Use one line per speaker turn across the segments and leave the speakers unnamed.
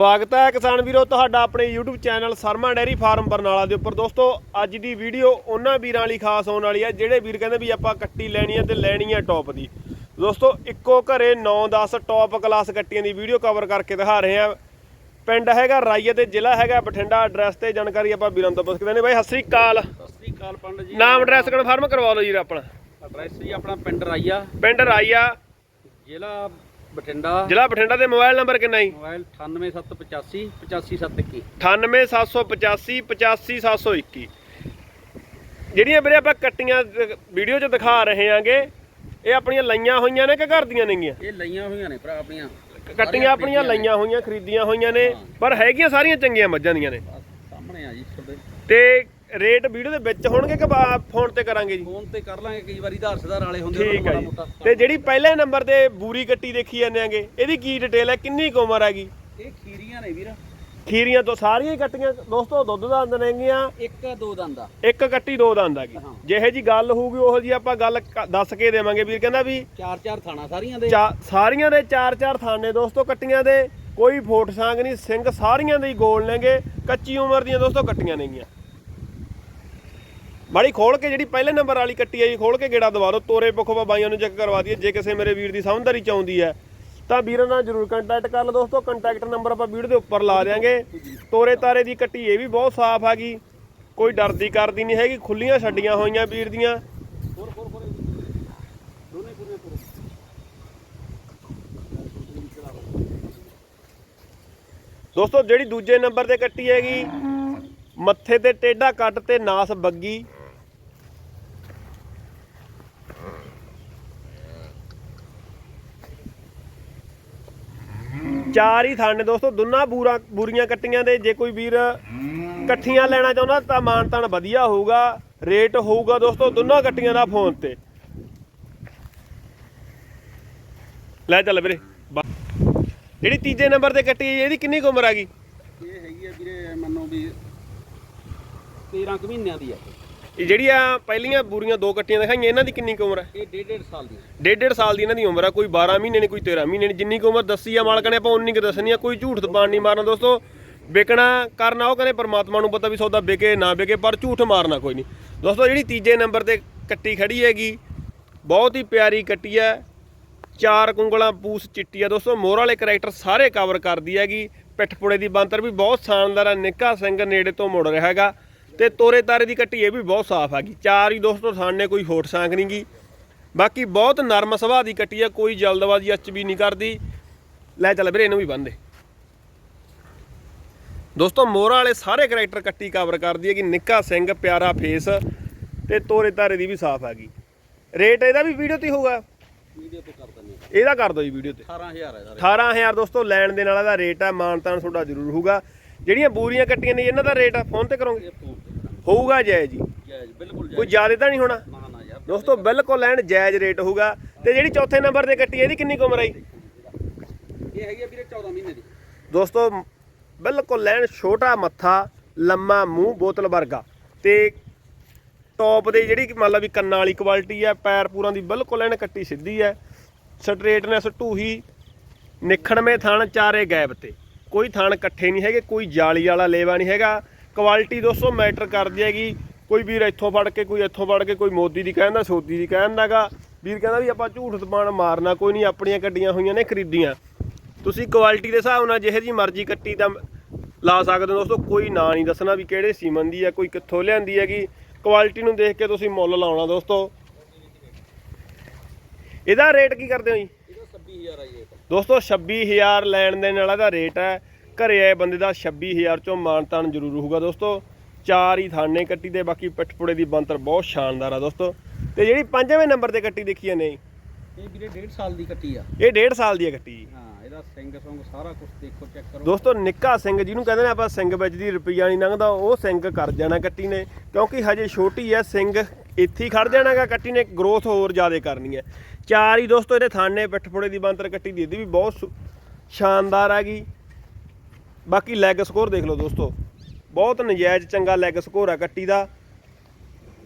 ਸਵਾਗਤ ਹੈ ਕਿਸਾਨ ਵੀਰੋ ਤੁਹਾਡਾ ਆਪਣੇ YouTube channel Sharma dairy farm Barnala ਦੇ ਉੱਪਰ। ਦੋਸਤੋ ਅੱਜ ਦੀ ਵੀਡੀਓ ਉਹਨਾਂ ਵੀਰਾਂ ਲਈ ਖਾਸ ਹੋਣ ਵਾਲੀ ਹੈ ਜਿਹੜੇ ਵੀਰ ਕਹਿੰਦੇ ਵੀ ਆਪਾਂ ਕੱਟੀ ਲੈਣੀ ਹੈ ਤੇ ਲੈਣੀ ਹੈ ਟੌਪ ਦੀ। ਦੋਸਤੋ ਇੱਕੋ ਘਰੇ 9-10 ਟੌਪ ਕਲਾਸ ਕੱਟੀਆਂ ਦੀ ਵੀਡੀਓ ਕਵਰ ਕਰਕੇ ਦਿਖਾ ਰਹੇ ਹਾਂ। ਪਿੰਡ ਹੈਗਾ ਰਾਈਏ ਤੇ ਜ਼ਿਲ੍ਹਾ ਹੈਗਾ ਬਠਿੰਡਾ ਐਡਰੈਸ ਤੇ ਜਾਣਕਾਰੀ ਆਪਾਂ ਵੀਰਾਂ ਤੋਂ ਪੁੱਛ ਕੇ ਦਿੰਦੇ ਬਾਈ ਸਤਿ ਸ੍ਰੀ ਅਕਾਲ।
ਸਤਿ ਸ੍ਰੀ ਅਕਾਲ ਪੰਡਤ ਜੀ।
ਨਾਮ ਐਡਰੈਸ ਕਨਫਰਮ ਕਰਵਾ ਲਓ ਜੀ ਆਪਣਾ।
ਐਡਰੈਸ ਜੀ ਆਪਣਾ ਪਿੰਡ ਰਾਈਆ।
ਪਿੰਡ ਰਾਈਆ।
ਜ਼ਿਲ੍ਹਾ ਬਠਿੰਡਾ।
ਜ਼ਿਲ੍ਹਾ ਬਠਿੰਡਾ ਦੇ ਮੋਬਾਈਲ ਨੰਬਰ ਕਿੰਨਾ ਜੀ?
ਮੋਬਾਈਲ 98785 85721
98785 85721 ਜਿਹੜੀਆਂ ਵੀਰੇ ਆਪਾਂ ਕੱਟੀਆਂ ਵੀਡੀਓ 'ਚ ਦਿਖਾ ਰਹੇ ਆਂਗੇ ਇਹ ਆਪਣੀਆਂ ਲਈਆਂ ਹੋਈਆਂ ਨੇ ਕਿ ਘਰ ਦੀਆਂ ਨੇਗੀਆਂ?
ਇਹ ਲਈਆਂ ਹੋਈਆਂ ਨੇ ਭਰਾ ਆਪਣੀਆਂ।
ਕੱਟੀਆਂ ਆਪਣੀਆਂ ਲਈਆਂ ਹੋਈਆਂ ਖਰੀਦੀਆਂ ਹੋਈਆਂ ਨੇ ਪਰ ਹੈਗੀਆਂ ਸਾਰੀਆਂ ਚੰਗੀਆਂ ਮੱਝਾਂ ਦੀਆਂ ਨੇ।
ਸਾਹਮਣੇ ਆ ਜੀ ਤੁਹਾਡੇ।
ਤੇ ਰੇਟ ਵੀਡੀਓ ਦੇ ਵਿੱਚ ਹੋਣਗੇ ਕਿ ਫੋਨ ਤੇ ਕਰਾਂਗੇ ਜੀ?
ਫੋਨ ਤੇ ਕਰ ਲਾਂਗੇ ਕਈ ਵਾਰੀ ਆਧਾਰ ਸਦਾਰ ਵਾਲੇ ਹੁੰਦੇ
ਠੀਕ ਹੈ ਜੀ। ਤੇ ਜਿਹੜੀ ਪਹਿਲੇ ਨੰਬਰ ਤੇ ਬੂਰੀ ਕੱਟੀ ਦੇਖੀ ਜਾਂਦੇ ਆਂਗੇ ਇਹਦੀ ਕੀ ਡਿਟੇਲ ਹੈ? ਕਿੰਨੀ ਕੁ ਉਮਰ ਹੈਗੀ?
ਇਹ ਖੀਰੀਆਂ ਨੇ ਵੀਰ।
ਖੀਰੀਆਂ ਤੋਂ ਸਾਰੀਆਂ ਹੀ ਕੱਟੀਆਂ। ਦੋਸਤੋ ਦੁੱਧ ਦਾ ਦੰਦ ਨੇਗੀਆਂ
ਇੱਕ ਦੋ ਦੰਦ
ਇੱਕ ਕੱਟੀ ਦੋ ਦੰਦ
ਹਾਂ।
ਜਿਹੇ ਜੀ ਗੱਲ ਹੋਊਗੀ ਉਹੋ ਜੀ ਆਪਾਂ ਗੱਲ ਕ- ਦੱਸ ਕੇ ਦੇਵਾਂਗੇ ਵੀਰ। ਕਹਿੰਦਾ ਵੀ
ਚਾਰ ਚਾਰ ਥਾਣਾ ਸਾਰੀਆਂ ਦੇ।
ਸਾਰੀਆਂ ਦੇ ਚਾਰ ਚਾਰ ਥਾਨੇ ਦੋਸਤੋ ਕੱਟੀਆਂ ਦੇ। ਕੋਈ ਫੋਟ ਸਾਂਗ ਨਹੀਂ ਸਿੰਘ ਸਾਰੀਆਂ ਦੇ ਹੀ ਗੋਲ ਨੇਗੇ। ਕੱਚੀ ਉਮਰ ਦੀਆਂ ਦੋਸਤੋ ਕੱਟੀਆਂ ਨੇਗੀਆਂ। ਬਾੜੀ ਖੋਲ ਕੇ ਜਿਹੜੀ ਪਹਿਲੇ ਨੰਬਰ ਵਾਲੀ ਕੱਟੀ ਹੈ ਜੀ ਖੋਲ ਕੇ ਗੇੜਾ ਦਵਾ ਦਿਓ, ਤੋਰੇ ਪੱਖੋਂ ਬਾਈਆਂ ਨੂੰ ਚੈੱਕ ਕਰਵਾ ਦਈਏ, ਜੇ ਕਿਸੇ ਮੇਰੇ ਵੀਰ ਦੀ ਸਮਝਦਾਰੀ ਚ ਆਉਂਦੀ ਹੈ। ਤਾਂ ਵੀਰਾਂ ਨਾਲ ਜਰੂਰ ਕੰਟੈਕਟ ਕਰ ਲਓ ਦੋਸਤੋ ਕੰਟੈਕਟ ਨੰਬਰ ਆਪਾਂ ਵੀਡੀਓ ਦੇ ਉੱਪਰ ਲਾ ਦਿਆਂਗੇ। ਤੋਰੇ ਤਾਰੇ ਦੀ ਕੱਟੀ ਇਹ ਵੀ ਬਹੁਤ ਸਾਫ਼ ਹੈਗੀ ਕੋਈ ਡਰਦੀ ਕਰਦੀ ਨਹੀਂ ਹੈਗੀ, ਖੁੱਲੀਆਂ ਛੱਡੀਆਂ ਹੋਈਆਂ ਵੀਰ ਦੀਆਂ। ਦੋਸਤੋ, ਜਿਹੜੀ ਦੂਜੇ ਨੰਬਰ ਤੇ ਕੱਟੀ ਹੈਗੀ, ਮੱਥੇ ਤੇ ਟੇਢਾ, ਕੱਟ ਤੇ ਨਾਸ ਬੱਗੀ। ਚਾਰ ਹੀ ਥਾਣੇ ਦੋਸਤੋ ਦੋਨਾਂ ਬੂਰਾ ਬੂਰੀਆਂ ਕੱਟੀਆਂ ਦੇ ਜੇ ਕੋਈ ਵੀਰ ਇਕੱਠੀਆਂ ਲੈਣਾ ਚਾਹੁੰਦਾ ਤਾਂ ਮਾਨ ਤਾਨ ਵਧੀਆ ਹੋਊਗਾ ਰੇਟ ਹੋਊਗਾ ਦੋਸਤੋ ਦੋਨਾਂ ਕੱਟੀਆਂ ਦਾ ਫੋਨ ਤੇ। ਲੈ ਚੱਲ ਵੀਰੇ ਜਿਹੜੀ ਤੀਜੇ ਨੰਬਰ ਤੇ ਕੱਟੀ ਹੈ, ਇਹਦੀ ਕਿੰਨੀ ਕੁ ਉਮਰ ਆ ਗਈ?
ਇਹ ਹੈਗੀ ਆ ਵੀਰੇ ਮੰਨੋ ਵੀ 13 ਮਹੀਨਿਆਂ ਦੀ ਆ।
ਇਹ ਜਿਹੜੀਆਂ ਪਹਿਲੀਆਂ ਬੂਰੀਆਂ ਦੋ ਕੱਟੀਆਂ ਦਿਖਾਈਆਂ ਇਹਨਾਂ ਦੀ ਕਿੰਨੀ ਕੁ ਉਮਰ ਹੈ
ਇਹ ਡੇਢ ਡੇਢ ਸਾਲ ਦੀ। ਆ।
ਡੇਢ ਡੇਢ ਸਾਲ ਦੀ ਇਹਨਾਂ ਦੀ ਉਮਰ ਆ ਕੋਈ 12 ਮਹੀਨੇ ਨਹੀਂ ਕੋਈ 13 ਮਹੀਨੇ ਨਹੀਂ ਜਿੰਨੀ ਕੁ ਉਮਰ ਦੱਸੀ ਆ ਮਾਲਕ ਨੇ ਆਪਾਂ ਉਨੀ ਕੁ ਦੱਸਣੀ ਆ ਕੋਈ ਝੂਠ ਤਪਾਣ ਨਹੀਂ ਮਾਰਨਾ ਦੋਸਤੋ। ਵਿਕਣਾ ਕਰਨਾ ਉਹ ਕਹਿੰਦੇ ਪਰਮਾਤਮਾ ਨੂੰ ਪਤਾ ਵੀ ਸੌਦਾ ਵਿਕੇ ਨਾ ਵਿਕੇ ਪਰ ਝੂਠ ਮਾਰਨਾ ਕੋਈ ਨਹੀਂ। ਦੋਸਤੋ ਜਿਹੜੀ ਤੀਜੇ ਨੰਬਰ ਤੇ ਕੱਟੀ ਖੜੀ ਹੈਗੀ ਬਹੁਤ ਹੀ ਪਿਆਰੀ ਕੱਟੀ ਹੈ ਚਾਰ ਕੁੰਗਲਾਂ ਪੂਸ ਚਿੱਟੀ ਆ। ਦੋਸਤੋ ਮੋਹਰ ਵਾਲੇ ਕਰੈਕਟਰ ਸਾਰੇ ਕਵਰ ਕਰਦੀ ਹੈਗੀ। ਪਿੱਠਪੁੜੇ ਦੀ ਬੰਤਰ ਵੀ ਬਹੁਤ ਸ਼ਾਨਦਾਰ ਆ। ਨਿੱਕਾ ਸਿੰਘ ਨੇੜੇ ਤੋਂ ਮੁੜ ਰਿਹਾ ਹੈਗਾ। ਤੇ ਤੋਰੇ ਤਾਰੇ ਦੀ ਕੱਟੀ ਇਹ ਵੀ ਬਹੁਤ ਸਾਫ਼ ਹੈਗੀ ਚਾਰ ਹੀ ਦੋਸਤੋ ਸਾਹਮਣੇ ਕੋਈ ਹੋਟ ਸਾਂਖ ਨਹੀਂ ਗੀ। ਬਾਕੀ ਬਹੁਤ ਨਰਮ ਸੁਭਾਅ ਦੀ ਕੱਟੀ ਆ ਕੋਈ ਜਲਦਬਾਜ਼ੀ ਅੱਚ ਵੀ ਨਹੀਂ ਕਰਦੀ। ਲੈ ਚੱਲ ਵੀਰੇ ਇਹਨੂੰ ਵੀ ਬੰਨ ਦੇ। ਦੋਸਤੋ ਮੋਹਰਾ ਵਾਲੇ ਸਾਰੇ ਕਰੈਕਟਰ ਕੱਟੀ ਕਵਰ ਕਰਦੀ ਹੈ ਕਿ ਨਿੱਕਾ ਸਿੰਘ ਪਿਆਰਾ ਫੇਸ ਤੇ ਤੋਰੇ ਤਾਰੇ ਦੀ ਵੀ ਸਾਫ਼ ਹੈਗੀ ਰੇਟ ਇਹਦਾ ਵੀ ਵੀਡੀਓ ਤੇ ਹੋਊਗਾ।
ਵੀਡੀਓ ਤੋਂ ਕਰ ਦਿੰਦੇ ਆ।
ਇਹਦਾ ਕਰ ਦਿਓ ਜੀ ਵੀਡੀਓ ਤੇ।
18000 ਹੈ ਸਾਰੇ
18000 ਦੋਸਤੋ ਲੈਣ ਦੇਣ ਵਾਲਾ ਦਾ ਰੇਟ ਹੈ ਮਾਨਤਾਨ ਤੁਹਾਡਾ ਜ਼ਰੂਰ ਹੋਊਗਾ। ਜਿਹੜੀਆਂ ਬੂਰੀਆਂ ਕੱਟੀਆਂ ਨੇ ਇਹਨਾਂ ਦਾ ਰੇਟ ਫੋਨ ਤੇ ਕਰੋਗੇ। ਹੋਊਗਾ ਜਾਇਜ਼ ਜੀ
ਜਾਇਜ਼ ਬਿਲਕੁਲ
ਕੋਈ ਜ਼ਿਆਦਾ ਤਾਂ ਨਹੀਂ ਹੋਣਾ?
ਨਾ ਨਾ ਯਾਰ।
ਦੋਸਤੋ ਬਿਲਕੁਲ ਲੈਣ ਜਾਇਜ਼ ਰੇਟ ਹੋਊਗਾ। ਤੇ ਜਿਹੜੀ ਚੌਥੇ ਨੰਬਰ ਤੇ ਕੱਟੀ ਇਹਦੀ ਕਿੰਨੀ ਕੁ ਉਮਰ ਆਈ
ਇਹ ਹੈਗੀ ਵੀਰੇ 14 ਮਹੀਨੇ ਦੀ।
ਦੋਸਤੋ ਬਿਲਕੁਲ ਲੈਣ ਛੋਟਾ ਮੱਥਾ ਲੰਮਾ ਮੂੰਹ ਬੋਤਲ ਵਰਗਾ। ਤੇ ਟੌਪ ਦੇ ਜਿਹੜੀ ਮੰਨ ਲਾ ਵੀ ਕੰਨਾਂ ਵਾਲੀ ਕੁਆਲਿਟੀ ਹੈ ਪੈਰ ਪੂਰਾਂ ਦੀ ਬਿਲਕੁਲ ਲੈਣ ਕੱਟੀ ਸਿੱਧੀ ਹੈ ਸਟ੍ਰੇਟਨੈਸ ਢੂਹੀ ਨਿਖੜਵੇਂ ਥਣ ਚਾਰੇ ਗੈਪ ਤੇ। ਕੋਈ ਥਾਣ ਇਕੱਠੇ ਨਹੀਂ ਹੈਗੇ, ਕੋਈ ਜਾਲੀ ਵਾਲਾ ਲੇਵਾ ਨਹੀਂ ਹੈਗਾ। ਕੁਆਲਿਟੀ ਦੋਸਤੋ ਮੈਟਰ ਕਰਦੀ ਹੈਗੀ। ਕੋਈ ਵੀਰ ਇੱਥੋਂ ਫੜ ਕੇ, ਕੋਈ ਇੱਥੋਂ ਫੜ ਕੇ, ਕੋਈ ਮੋਦੀ ਦੀ ਕਹਿੰਦਾ ਸੋਦੀ ਦੀ ਕਹਿੰਦਾਗਾ ਵੀਰ ਕਹਿੰਦਾ ਵੀ ਆਪਾਂ ਝੂਠ ਤਪਾਣ ਮਾਰਨਾ, ਕੋਈ ਨਹੀਂ, ਆਪਣੀਆਂ ਗੱਡੀਆਂ ਹੋਈਆਂ ਨੇ ਖਰੀਦੀਆਂ। ਤੁਸੀਂ ਕੁਆਲਿਟੀ ਦੇ ਹਿਸਾਬ ਨਾਲ ਜਿਹੇ ਜੀ ਮਰਜ਼ੀ ਕੱਟੀ ਤਾਂ ਲਾ ਸਕਦੇ ਹੋ ਦੋਸਤੋ। ਕੋਈ ਨਾਂ ਨਹੀਂ ਦੱਸਣਾ ਵੀ ਕਿਹੜੇ ਸੀਮਨ ਦੀ ਹੈ ਕੋਈ ਕਿੱਥੋਂ ਲਿਆਂਦੀ ਹੈਗੀ। ਕੁਆਲਿਟੀ ਨੂੰ ਦੇਖ ਕੇ ਤੁਸੀਂ ਮੁੱਲ ਲਾਉਣਾ ਦੋਸਤੋ। ਇਹਦਾ ਰੇਟ ਕੀ ਕਰਦੇ ਹੋ ਜੀ?
ਇਹਦਾ 26000 ਆਈ ਇਹ
ਦੋਸਤੋ 26000 ਲੈਣ ਦੇਣ ਵਾਲਾ ਦਾ ਰੇਟ ਹੈ। ਘਰੇ ਆਏ ਬੰਦੇ ਦਾ 26000 ਚੋਂ ਮਾਨਤਾਨ ਜ਼ਰੂਰ ਹੋਊਗਾ ਦੋਸਤੋ। ਚਾਰ ਹੀ ਥਾਨੇ ਕੱਟੀ ਦੇ ਬਾਕੀ ਪਿੱਠਪੁੜੇ ਦੀ ਬੰਤਰ ਬਹੁਤ ਸ਼ਾਨਦਾਰ ਆ ਦੋਸਤੋ। ਤੇ ਜਿਹੜੀ ਪੰਜਵੇਂ ਨੰਬਰ ਤੇ ਕੱਟੀ ਦੇਖੀ ਜੀ,
ਇਹ ਵੀਰੇ 1.5 ਸਾਲ ਦੀ ਕੱਟੀ ਆ।
ਇਹ 1.5 ਸਾਲ ਦੀ ਕੱਟੀ।
ਹਾਂ ਇਹਦਾ ਸਿੰਘ ਸੰਗ ਸਾਰਾ ਕੁਝ ਦੇਖੋ ਚੈੱਕ ਕਰੋ।
ਦੋਸਤੋ ਨਿੱਕਾ ਸਿੰਘ ਜਿਹਨੂੰ ਕਹਿੰਦੇ ਨੇ ਆਪਾਂ ਸਿੰਘ ਵਿੱਚ ਦੀ ਰੁਪਈਆ ਨਹੀਂ ਲੰਘਦਾ ਉਹ ਸਿੰਘ ਕਰ ਜਾਣਾ ਕੱਟੀ ਨੇ। ਕਿਉਂਕਿ ਹਜੇ ਛੋਟੀ ਹੈ ਸਿੰਘ ਇੱਥੇ ਹੀ ਖੜ ਜਾਣਾਗਾ ਕੱਟੀ ਨੇ ਗਰੋਥ ਹੋਰ ਜ਼ਿਆਦਾ ਕਰਨੀ ਹੈ। ਚਾਰ ਹੀ ਦੋਸਤੋ ਇਹਦੇ ਥਾਨੇ ਪਿੱਠਪੁੜੇ ਦੀ ਬੰਤਰ ਕੱਟੀ ਦੀ ਇਹਦੀ ਵੀ ਬਹੁਤ ਸ਼ਾਨਦਾਰ ਹੈਗੀ। ਬਾਕੀ ਲੈਗ ਸਕੋਰ ਦੇਖ ਲਓ ਦੋਸਤੋ। ਬਹੁਤ ਨਜਾਇਜ਼ ਚੰਗਾ ਲੈਗ ਸਕੋਰ ਆ ਕੱਟੀ ਦਾ।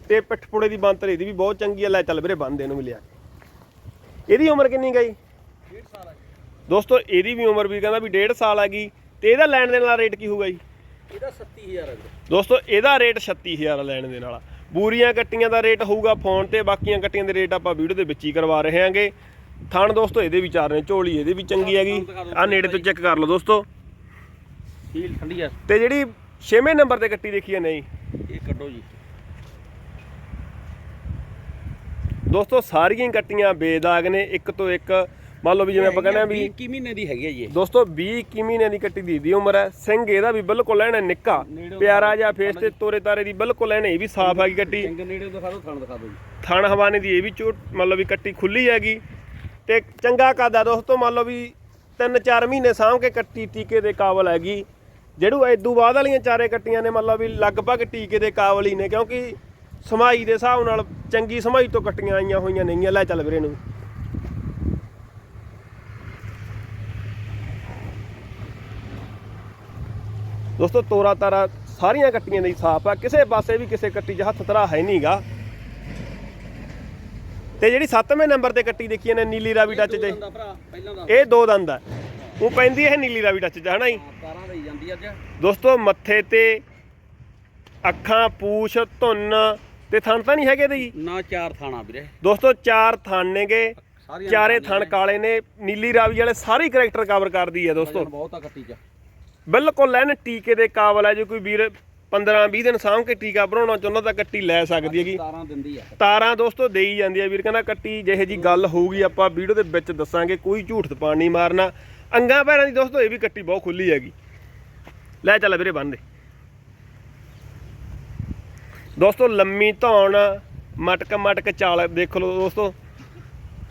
ਤੇ ਪਿੱਠਪੁੜੇ ਦੀ ਬੰਤਰ ਇਹਦੀ ਵੀ ਬਹੁਤ ਚੰਗੀ ਹੈ ਲੈ ਚੱਲ ਵੀਰੇ ਬੰਦੇ ਇਹਨੂੰ ਵੀ ਲਿਆ। ਇਹਦੀ ਉਮਰ ਕਿੰਨੀ ਗਈ?
ਡੇਢ ਸਾਲ ਆ
ਦੋਸਤੋ ਇਹਦੀ ਵੀ ਉਮਰ ਵੀ ਕਹਿੰਦਾ ਵੀ 1.5 ਸਾਲ ਹੈਗੀ ਤੇ ਇਹਦਾ ਲੈਣ ਦੇ ਨਾਲ ਰੇਟ ਕੀ ਹੋਊਗਾ ਜੀ?
ਇਹਦਾ 37000 ਹੈ ਵੀਰੇ।
ਦੋਸਤੋ ਇਹਦਾ ਰੇਟ 36000 ਲੈਣ ਦੇ ਨਾਲ ਬੂਰੀਆਂ ਕੱਟੀਆਂ ਦਾ ਰੇਟ ਹੋਊਗਾ ਫੋਨ ਤੇ ਬਾਕੀਆਂ ਕੱਟੀਆਂ ਦੇ ਰੇਟ ਆਪਾਂ ਵੀਡੀਓ ਦੇ ਵਿੱਚ ਹੀ ਕਰਵਾ ਰਹੇ ਹਾਂਗੇ। ਥਣ ਦੋਸਤੋ ਇਹਦੇ ਵੀ ਚਾਰ ਨੇ ਝੋਲੀ ਇਹਦੇ ਵੀ ਚੰਗੀ ਹੈਗੀ। ਆ ਨੇੜੇ ਤੋਂ ਚੈੱਕ ਕਰ ਲਓ ਦੋਸਤੋ।
ਹੀਲ ਠੰਡੀ ਆ।
ਤੇ ਜਿਹੜੀ 6ਵੇਂ ਨੰਬਰ ਤੇ ਕੱਟੀ ਦੇਖੀ ਹੈ ਨਹੀਂ?
ਇਹ ਕੱਢੋ ਜੀ।
ਦੋਸਤੋ ਸਾਰੀਆਂ ਹੀ ਕੱਟੀਆਂ ਬੇਦਾਗ ਨੇ ਇੱਕ ਤੋਂ ਇੱਕ ਮੰਨ ਲਓ ਵੀ ਜਿਵੇਂ ਆਪਾਂ ਕਹਿੰਦੇ ਆ ਵੀ
21 ਮਹੀਨੇ ਦੀ ਹੈਗੀ ਹੈ ਜੀ।
ਦੋਸਤੋ 20 21 ਮਹੀਨਿਆਂ ਦੀ ਕੱਟੀ ਦੀ ਦੀ ਉਮਰ ਹੈ। ਸਿੰਘ ਇਹਦਾ ਵੀ ਬਿਲਕੁਲ ਐਨ ਨਿੱਕਾ। ਪਿਆਰਾ ਜਿਹਾ ਫੇਸ ਤੇ ਤੋਰੇ ਤਾਰੇ ਦੀ ਬਿਲਕੁਲ ਐਨ ਇਹ ਵੀ ਸਾਫ਼ ਹੈਗੀ ਕੱਟੀ।
ਸਿੰਘ ਨੇੜੇ ਦਿਖਾ ਦਿਓ ਥਣ ਦਿਖਾ ਦਿਓ ਜੀ।
ਥਣ ਹਵਾਨੇ ਦੀ ਇਹ ਵੀ ਚੋਟ ਮੰਨ ਲਓ ਵੀ ਕੱਟੀ ਖੁੱਲੀ ਹੈਗੀ। ਤੇ ਚੰਗਾ ਕਾਦਾ ਦੋਸਤੋ ਮੰਨ ਲਓ ਵੀ 3-4 ਮਹੀਨੇ ਸਾਂਭ ਕੇ ਕੱਟੀ ਟੀਕੇ ਦੇ ਕਾਬਲ ਹੈਗੀ। ਜਿਹੜੂ ਐਦੂ ਬਾਅਦ ਵਾਲੀਆਂ ਚਾਰੇ ਕੱਟੀਆਂ ਨੇ ਮੰਨ ਲਓ ਵੀ ਲਗਭਗ ਟੀਕੇ ਦੇ ਕਾਬਲ ਹੀ ਨੇ ਕਿਉਂਕਿ ਸਮਾਈ ਦੇ ਹਿਸਾਬ ਨਾਲ ਚੰਗੀ ਸਮਾਈ ਤੋਂ ਕੱਟੀਆਂ ਆਈਆਂ ਹੋਈਆਂ ਨਹੀਂਆਂ ਲੈ ਚੱਲ ਵੀਰੇ ਨੂੰ। ਦੋਸਤੋ ਤੋਰਾ ਤਾਰਾ ਸਾਰੀਆਂ ਕੱਟੀਆਂ ਦੀ ਸਾਫ਼ ਆ। ਕਿਸੇ ਪਾਸੇ ਵੀ ਕਿਸੇ ਕੱਟੀ 'ਚ ਹੱਥ ਤਰਾ ਹੈ ਨਹੀਂਗਾ ਤੇ ਜਿਹੜੀ 7ਵੇਂ ਨੰਬਰ ਤੇ ਕੱਟੀ ਦੇਖੀ ਨੇ ਨੀਲੀ ਰਾਵੀ ਟੱਚ
ਦਾ
ਇਹ ਦੋ ਦੰਦ ਆ। ਉਹ ਪੈਂਦੀ ਇਹ ਨੀਲੀ ਰਾਵੀ ਟੱਚ 'ਚ ਹਨਾ ਜੀ?
ਤਾਰਾਂ ਲਈ ਜਾਂਦੀ ਅੱਜ।
ਦੋਸਤੋ ਮੱਥੇ ਤੇ ਅੱਖਾਂ ਪੂਛ ਧੁੰਨ ਤੇ ਥਣ ਤਾਂ ਨਹੀਂ ਹੈਗੇ ਤੇ ਜੀ?
ਨਾ ਚਾਰ ਥਾਣਾ ਵੀਰੇ।
ਦੋਸਤੋ ਚਾਰ ਥਣ ਨੇਗੇ। ਚਾਰੇ ਥਣ ਕਾਲੇ ਨੇ। ਨੀਲੀ ਰਾਵੀ ਵਾਲੇ ਸਾਰੇ ਕਰੈਕਟਰ ਕਵਰ ਕਰਦੀ ਹੈ ਦੋਸਤੋ।
ਬਹੁਤ ਆ ਕੱਟੀ ਚ।
ਬਿਲਕੁਲ ਐਨ ਟੀਕੇ ਦੇ ਕਾਬਲ ਹੈ ਜੇ ਕੋਈ ਵੀਰ 15 20 ਦਿਨ ਸਾਂਭ ਕੇ ਟੀਕਾ ਬਣਾਉਣਾ ਚਾਹੁੰਦਾ ਤਾਂ ਕੱਟੀ ਲੈ ਸਕਦੀ ਹੈਗੀ।
ਤਾਰਾਂ ਦਿੰਦੀ ਆ।
ਤਾਰਾਂ ਦੋਸਤੋ ਦੇਈ ਜਾਂਦੀ ਆ ਵੀਰ ਕਹਿੰਦਾ ਕੱਟੀ ਜਿਹੇ ਜੀ ਗੱਲ ਹੋਊਗੀ ਆਪਾਂ ਵੀਡੀਓ ਦੇ ਵਿੱਚ ਦੱਸਾਂਗੇ ਕੋਈ ਝੂਠ ਤਪਾਣ ਨਹੀਂ ਮਾਰਨਾ। ਅੰਗਾਂ ਪੈਰਾਂ ਦੀ ਦੋਸਤੋ ਇਹ ਵੀ ਕੱਟੀ ਬਹੁਤ ਖੁੱਲੀ ਹੈਗੀ। ਲੈ ਚੱਲ ਵੀਰੇ ਬੰਨ ਦੇ। ਦੋਸਤੋ ਲੰਮੀ ਧੌਣ ਮਟਕ ਮਟਕ ਚਾਲ ਦੇਖ ਲਓ ਦੋਸਤੋ।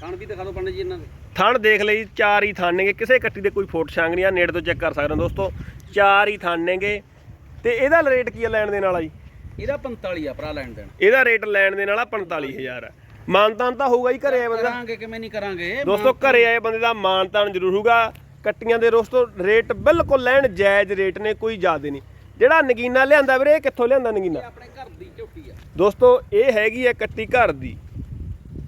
ਥਣ ਵੀ ਦਿਖਾ ਦਿਓ ਪੰਡਤ ਜੀ ਇਹਨਾਂ ਦੇ।
ਥਣ ਦੇਖ ਲਈ ਚਾਰ ਹੀ ਥਣ ਨੇਗੇ। ਕਿਸੇ ਕੱਟੀ ਦੇ ਕੋਈ ਫੋਟ ਛਾਂਗ ਨਹੀਂ ਆ ਨੇੜੇ ਤੋਂ ਚੈੱਕ ਕਰ ਸਕਦੇ ਹੋ ਦੋਸਤੋ। ਚਾਰ ਹੀ ਥਣ ਨੇਗੇ। ਤੇ ਇਹਦਾ ਰੇਟ ਕੀ ਆ ਲੈਣ ਦੇ ਨਾਲ ਆ ਜੀ?
ਇਹਦਾ 45 ਆ ਭਰਾ ਲੈਣ ਦੇਣ।
ਇਹਦਾ ਰੇਟ ਲੈਣ ਦੇ ਨਾਲ ਆ 45000 ਆ ਮਾਨਤਾਨ ਤਾਂ ਹੋਊਗਾ ਹੀ ਘਰੇ ਆਏ ਬੰਦੇ ਦਾ।
ਕਰਾਂਗੇ ਕਿਵੇਂ ਨਹੀਂ ਕਰਾਂਗੇ?
ਦੋਸਤੋ ਘਰੇ ਆਏ ਬੰਦੇ ਦਾ ਮਾਨਤਾਨ ਜ਼ਰੂਰ ਹੋਊਗਾ। ਕੱਟੀਆਂ ਦੇ ਦੋਸਤੋ ਰੇਟ ਬਿਲਕੁਲ ਲੈਣ ਜਾਇਜ਼ ਰੇਟ ਨੇ ਕੋਈ ਜ਼ਿਆਦਾ ਨਹੀਂ। ਜਿਹੜਾ ਨਗੀਨਾ ਲਿਆਂਦਾ ਵੀਰੇ ਇਹ ਕਿੱਥੋਂ ਲਿਆਂਦਾ ਨਗੀਨਾ?
ਆਪਣੇ ਘਰ ਦੀ ਝੋਟੀ ਆ।
ਦੋਸਤੋ ਇਹ ਹੈਗੀ ਹੈ ਕੱਟੀ ਘਰ ਦੀ।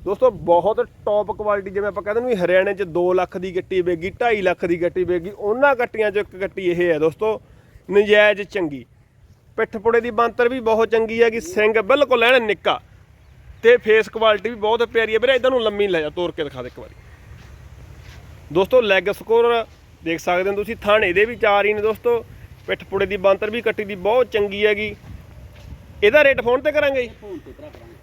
ਦੋਸਤੋ, ਬਹੁਤ ਟੌਪ ਕੁਆਲਿਟੀ ਜਿਵੇਂ ਆਪਾਂ ਕਹਿੰਦੇ ਨੇ ਵੀ ਹਰਿਆਣੇ 'ਚ 2 ਲੱਖ ਦੀ ਗੱਟੀ ਵੇਗੀ 2.5 ਲੱਖ ਦੀ ਗੱਟੀ ਵੇਗੀ, ਉਹਨਾਂ ਕੱਟੀਆਂ 'ਚੋਂ ਇੱਕ ਗੱਟੀ ਇਹ ਹੈ ਦੋਸਤੋ, ਨਜਾਇਜ਼ ਚੰਗੀ। ਪਿੱਠ ਪੁੜੇ ਦੀ ਬੰਤਰ ਵੀ ਬਹੁਤ ਚੰਗੀ ਹੈਗੀ, ਸਿੰਘ ਬਿਲਕੁਲ ਐਨ ਨਿੱਕਾ। ਤੇ ਫੇਸ ਕੁਆਲਿਟੀ ਵੀ ਬਹੁਤ ਪਿਆਰੀ ਹੈ। ਵੀਰੇ, ਇਧਰ ਨੂੰ ਲੰਮੀ ਲੈ ਜਾ ਤੋੜ ਕੇ ਦਿਖਾ ਦੇ ਇੱਕ ਵਾਰੀ। ਦੋਸਤੋ ਲੈਗ ਸਕੋਰ ਦੇਖ ਸਕਦੇ ਹੋ ਤੁਸੀਂ, ਥਾਣੇ ਦੇ ਵੀ ਚਾਰ ਹੀ ਨੇ ਦੋਸਤੋ। ਪਿੱਠ ਪੁੜੇ ਦੀ ਬੰਤਰ ਵੀ ਕੱਟੀ ਦੀ ਬਹੁਤ ਚੰਗੀ ਹੈਗੀ। ਇਹਦਾ ਰੇਟ ਫੋਨ ਤੇ ਕਰਾਂਗੇ ਜੀ?
ਫੋਨ ਤੇ ਭਰਾ ਕਰਾਂਗੇ।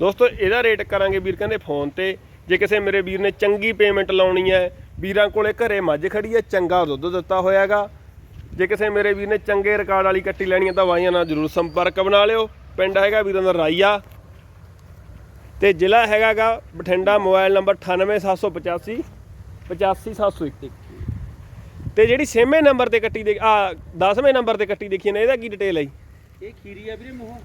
ਦੋਸਤੋ, ਇਹਦਾ ਰੇਟ ਕਰਾਂਗੇ ਵੀਰ, ਕਹਿੰਦੇ ਫੋਨ ਤੇ। ਜੇ ਕਿਸੇ ਮੇਰੇ ਵੀਰ ਨੇ ਚੰਗੀ ਪੇਮੈਂਟ ਲਾਉਣੀ ਹੈ, ਵੀਰਾਂ ਕੋਲੇ ਘਰੇ ਮੱਝ ਖੜੀ ਹੈ, ਚੰਗਾ ਦੁੱਧ ਦਿੱਤਾ ਹੋਇਆਗਾ। ਜੇ ਕਿਸੇ ਮੇਰੇ ਵੀਰ ਨੇ ਚੰਗੇ ਰਿਕਾਰਡ ਵਾਲੀ ਕੱਟੀ ਲੈਣੀ ਹੈ, ਤਾਂ ਵਾਈਆਂ ਨਾਲ ਜਰੂਰ ਸੰਪਰਕ ਬਣਾ ਲਿਓ। ਪਿੰਡ ਹੈਗਾ ਵੀਰਾਂ ਦਾ ਰਾਈਆ। ਤੇ ਜ਼ਿਲ੍ਹਾ ਹੈਗਾਗਾ ਬਠਿੰਡਾ, ਮੋਬਾਈਲ ਨੰਬਰ 98785 85701 ਤੇ ਜਿਹੜੀ 6ਵੇਂ ਨੰਬਰ ਤੇ ਕੱਟੀ ਦੇ ਆ 10ਵੇਂ ਨੰਬਰ ਤੇ ਕੱਟੀ ਦੇਖੀ ਨੇ, ਇਹਦਾ ਕੀ ਡਿਟੇਲ ਹੈ ਜੀ?
ਇਹ ਖੀਰੀ ਆ ਵੀਰੇ ਮੂੰਹੋਂ।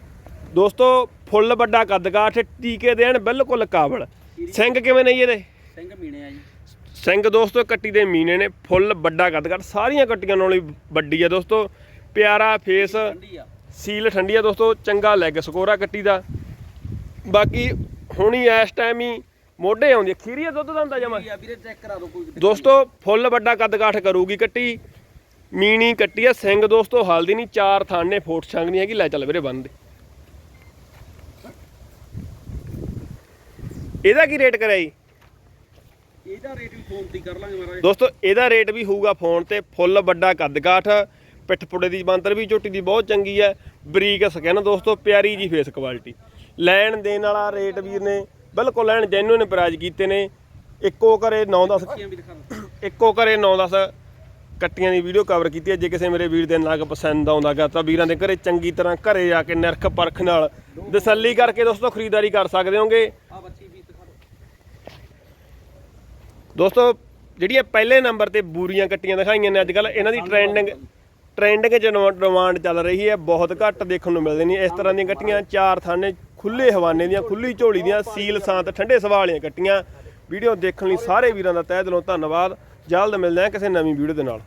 ਦੋਸਤੋ ਫੁੱਲ ਵੱਡਾ ਕੱਦ ਕਾਠ ਟੀਕੇ ਦੇਣ ਬਿਲਕੁਲ ਕਾਬਲ। ਸਿੰਘ ਕਿਵੇਂ ਨਹੀਂ ਇਹਦੇ?
ਸਿੰਘ ਮੀਣੇ ਆ ਜੀ।
ਸਿੰਘ ਦੋਸਤੋ ਕੱਟੀ ਦੇ ਮੀਨੇ ਨੇ ਫੁੱਲ ਵੱਡਾ ਕੱਦ ਕਾਠ ਸਾਰੀਆਂ ਕੱਟੀਆਂ ਨਾਲੋਂ ਹੀ ਵੱਡੀ ਆ ਦੋਸਤੋ। ਪਿਆਰਾ ਫੇਸ ਸੀਲ ਠੰਡੀ ਆ ਦੋਸਤੋ ਚੰਗਾ ਲੈਗ ਸਕੋਰਾ ਕੱਟੀ ਦਾ। ਬਾਕੀ ਹੁਣੀ ਇਸ ਟਾਈਮ ਹੀ ਮੋਢੇ ਆਉਂਦੀ ਖੀਰੀ ਦੁੱਧ ਦਾ ਹੁੰਦਾ ਜਮਾ ਦੋਸਤੋ ਫੁੱਲ ਵੱਡਾ ਕੱਦ ਕਾਠ ਕਰੂਗੀ ਕੱਟੀ। ਮੀਣੀ ਕੱਟੀ ਆ ਸਿੰਘ ਦੋਸਤੋ ਹਲਦੀ ਨਹੀਂ ਚਾਰ ਥਾਨੇ ਫੋਟ ਛੰਗ ਨਹੀਂ ਹੈਗੀ ਲੈ ਚੱਲ ਵੀਰੇ ਬੰਨ ਇਹਦਾ ਕੀ ਰੇਟ ਕਰਿਆ ਜੀ।
ਇਹਦਾ ਰੇਟ ਵੀ ਫੋਨ ਤੇ ਕਰ ਲਾਂਗੇ ਮਹਾਰਾਜ।
ਦੋਸਤੋ ਇਹਦਾ ਰੇਟ ਵੀ ਹੋਊਗਾ ਫੋਨ ਤੇ ਫੁੱਲ ਵੱਡਾ ਕੱਦ ਕਾਠ ਪਿੱਠ ਪੁੜੇ ਦੀ ਬੰਤਰ ਵੀ ਝੋਟੀ ਦੀ ਬਹੁਤ ਚੰਗੀ ਹੈ ਬਰੀਕ ਸਕਿਨ ਦੋਸਤੋ ਪਿਆਰੀ ਜੀ ਫੇਸ ਕੁਆਲਿਟੀ ਲੈਣ ਦੇਣ ਵਾਲਾ ਰੇਟ ਵੀਰ ਨੇ ਬਿਲਕੁਲ ਲੈਣ ਜੈਨੂਨ ਪ੍ਰਾਈਜ਼ ਕੀਤੇ ਨੇ। ਇੱਕੋ ਘਰੇ 9-10
ਬੱਚੀਆਂ ਵੀ ਦਿਖਾ ਦਿਓ।
ਇੱਕੋ ਘਰੇ 9-10 ਕੱਟੀਆਂ ਦੀ ਵੀਡੀਓ ਕਵਰ ਕੀਤੀ ਹੈ। ਜੇ ਕਿਸੇ ਮੇਰੇ ਵੀਰ ਦੇ ਨਗ ਪਸੰਦ ਆਉਂਦਾਗਾ ਤਾਂ ਵੀਰਾਂ ਦੇ ਘਰੇ ਚੰਗੀ ਤਰ੍ਹਾਂ ਘਰੇ ਜਾ ਕੇ ਨਿਰਖ ਪਰਖ ਨਾਲ ਤਸੱਲੀ ਕਰਕੇ ਦੋਸਤੋ ਖਰੀਦਦਾਰੀ ਕਰ ਸਕਦੇ ਹੋਗੇ
ਆ ਬੱਚੀ ਵੀ ਦਿਖਾ ਦਿਓ
ਦੋਸਤੋ ਜਿਹੜੀਆਂ ਪਹਿਲੇ ਨੰਬਰ ਤੇ ਬੂਰੀਆਂ ਕੱਟੀਆਂ ਦਿਖਾਈਆਂ ਨੇ ਅੱਜ ਕੱਲ ਇਹਨਾਂ ਦੀ ਟ੍ਰੈਂਡਿੰਗ ਟ੍ਰੈਂਡਿੰਗ 'ਚ ਡਿਮਾਂਡ ਚੱਲ ਰਹੀ ਹੈ ਬਹੁਤ ਘੱਟ ਦੇਖਣ ਨੂੰ ਮਿਲਦੇ ਨੇ। ਇਸ ਤਰ੍ਹਾਂ ਦੀਆਂ ਕੱਟੀਆਂ ਚਾਰ ਥਾਨੇ ਖੁੱਲੇ ਹਵਾਨੇ ਦੀਆਂ ਖੁੱਲੀ ਝੋਲੀ ਦੀਆਂ ਸੀਲ ਸਾਂਤ ਠੰਡੇ ਸੁਭਾਅ ਵਾਲੀਆਂ ਕੱਟੀਆਂ। ਵੀਡੀਓ ਦੇਖਣ ਲਈ ਸਾਰੇ ਵੀਰਾਂ ਦਾ ਤਹਿ ਦਿਲੋਂ ਧੰਨਵਾਦ। ਜਲਦ ਮਿਲਦੇ ਹਾਂ ਕਿਸੇ ਨਵੀਂ ਵੀਡੀਓ ਦੇ ਨਾਲ।